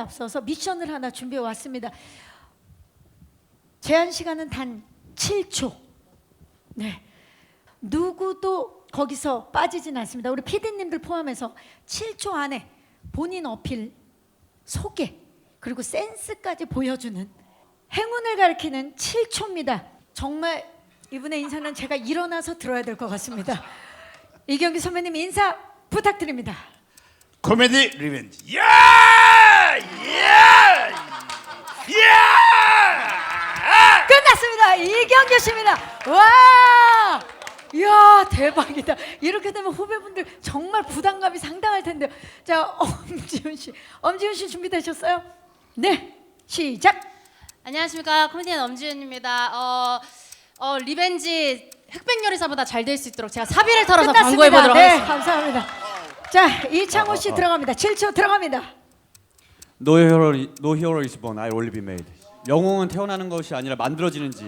앞서서 미션을 하나 준비해 왔습니다. 제한 시간은 단 7초. 네. 누구도 거기서 빠지진 않습니다. 우리 PD님들 포함해서 7초 안에 본인 어필, 소개, 그리고 센스까지 보여주는 행운을 가리키는 7초입니다. 정말 이분의 인사는 제가 일어나서 들어야 될 것 같습니다. 이경규 선배님 인사 부탁드립니다. 코미디 리벤지. 야! 야! 야! 끝났습니다. 이경규 씨입니다. 와! 이야 대박이다. 이렇게 되면 후배분들 정말 부담감이 상당할 텐데요. 자 엄지훈 씨, 엄지훈 씨 준비되셨어요? 네, 시작. 안녕하십니까 코미디언 엄지윤입니다. 어, 어 리벤지 흑백 요리사보다 잘 될 수 있도록 제가 사비를 털어서 광고해 보도록 네, 하겠습니다. 감사합니다. 자 이창호 씨 들어갑니다. 7초 들어갑니다. No hero, no hero is born. I only be made. 영웅은 태어나는 것이 아니라 만들어지는지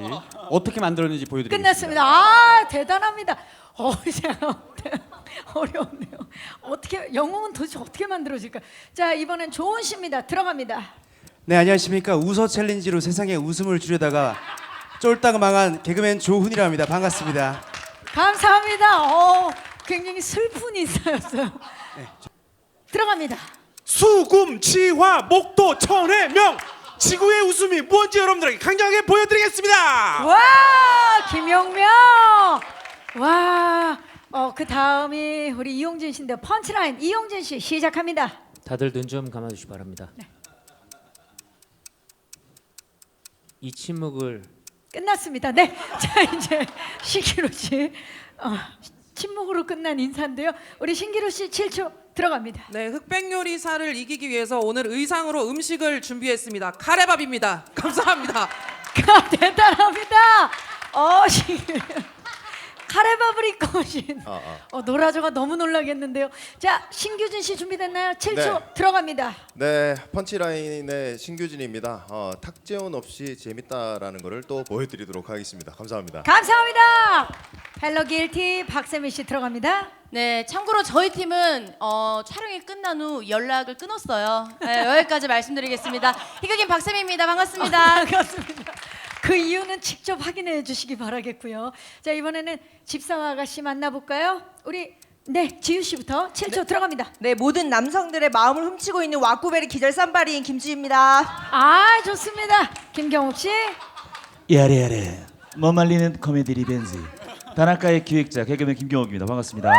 어떻게 만들어지는지 보여드리겠습니다. 끝났습니다. 아 대단합니다. 어 제가 어려운데요. 어떻게 영웅은 도대체 어떻게 만들어질까? 자 이번엔 조은 씨입니다. 들어갑니다. 네 안녕하십니까 웃어 챌린지로 세상에 웃음을 주려다가 쫄딱 망한 개그맨 조훈이라 합니다 반갑습니다 감사합니다. 어 굉장히 슬픈 인사였어요. 들어갑니다. 수금, 치화, 목도, 천해, 명. 지구의 웃음이 뭔지 여러분들에게 강력하게 보여드리겠습니다. 와 김용명. 와. 어, 그 다음이 우리 이용진 씨인데 펀치라인 이용진 씨 시작합니다. 다들 눈 좀 감아주시 기 바랍니다. 네. 이 침묵을 끝났습니다. 네. 자 이제 신기루 씨 어, 침묵으로 끝난 인사인데요. 우리 신기루 씨 7초 들어갑니다. 네, 흑백 요리사를 이기기 위해서 오늘 의상으로 음식을 준비했습니다. 카레밥입니다. 감사합니다. 가 대단합니다. 어. 카레밥을 입고 오신 어, 노라조가 너무 놀라겠는데요. 자 신규진 씨 준비됐나요? 7초 네. 들어갑니다. 네, 펀치라인의 신규진입니다. 어, 탁재훈 없이 재밌다라는 것을 또 보여드리도록 하겠습니다. 감사합니다. 감사합니다. 헬로 길티 박세미 씨 들어갑니다. 네, 참고로 저희 팀은 어, 촬영이 끝난 후 연락을 끊었어요. 네, 여기까지 말씀드리겠습니다. 희극인 박쌤입니다. 반갑습니다. 반갑습니다. 그 이유는 직접 확인해 주시기 바라겠고요. 자 이번에는 집사와 아가씨 만나볼까요? 우리 네 지유 씨부터 7초 들어갑니다. 네, 모든 남성들의 마음을 훔치고 있는 와꾸베리 기절 쌈바리인 김지입니다. 아 좋습니다. 김경욱 씨. 야래야래 뭐 말리는 코미디 리벤지 다나카의 기획자 개그맨 김경옥입니다 반갑습니다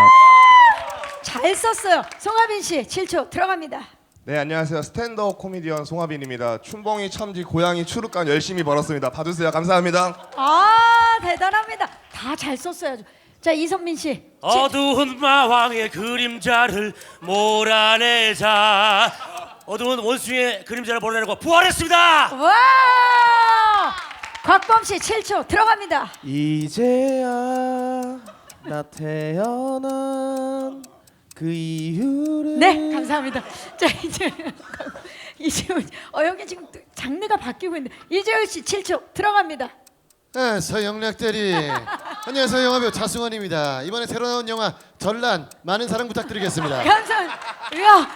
잘 썼어요. 송하빈 씨 7초 들어갑니다. 네, 안녕하세요. 스탠드업 코미디언 송하빈입니다. 춘봉이 참지 고양이 추룩간 열심히 벌었습니다. 봐주세요. 감사합니다. 아 대단합니다. 다 잘 썼어요. 자 이선민 씨. 칠- 어두운 마왕의 그림자를 몰아내자 어두운 원숭이의 그림자를 몰아내고 부활했습니다 와. 곽범 씨 7초 들어갑니다. 이제야 나 태어난 그 이유를 네, 감사합니다. 자 이제 이재훈 어 여기 지금 또 장르가 바뀌고 있는데 이재훈 씨 7초 들어갑니다. 네, 서영락 대리. 안녕하세요, 영화배우 차승원입니다. 이번에 새로 나온 영화 전란 많은 사랑 부탁드리겠습니다. 감사합니다. 이야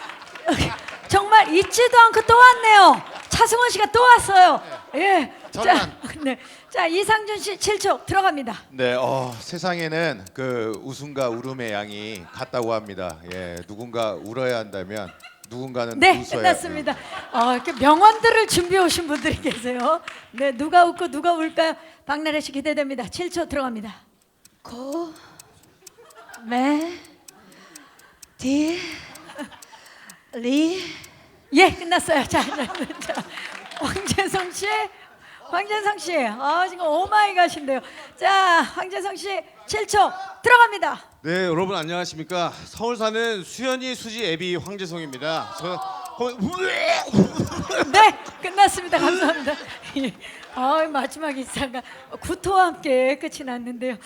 정말 잊지도 않고 또 왔네요. 차승원 씨가 또 왔어요. 예. 자. 네. 자 이상준 씨 7초 들어갑니다. 네, 어, 세상에는 그 웃음과 울음의 양이 같다고 합니다. 예, 누군가 울어야 한다면 누군가는 네, 웃어야 끝났습니다. 어, 이렇게 명언들을 준비해 오신 분들이 계세요. 네, 누가 웃고 누가 울까요? 박나래 씨 기대됩니다. 7초 들어갑니다. 고, 매, 디, 리. 예, 끝났어요. 자, 자, 자, 황재성 씨, 황재성 씨, 아 지금 오마이갓인데요. 자, 황재성 씨 7초 들어갑니다. 네 여러분 안녕하십니까 서울 사는 수연이 수지 애비 황재성입니다 저 네, 끝났습니다. 감사합니다. 예. 아, 마지막 인사가 구토와 함께 끝이 났는데요.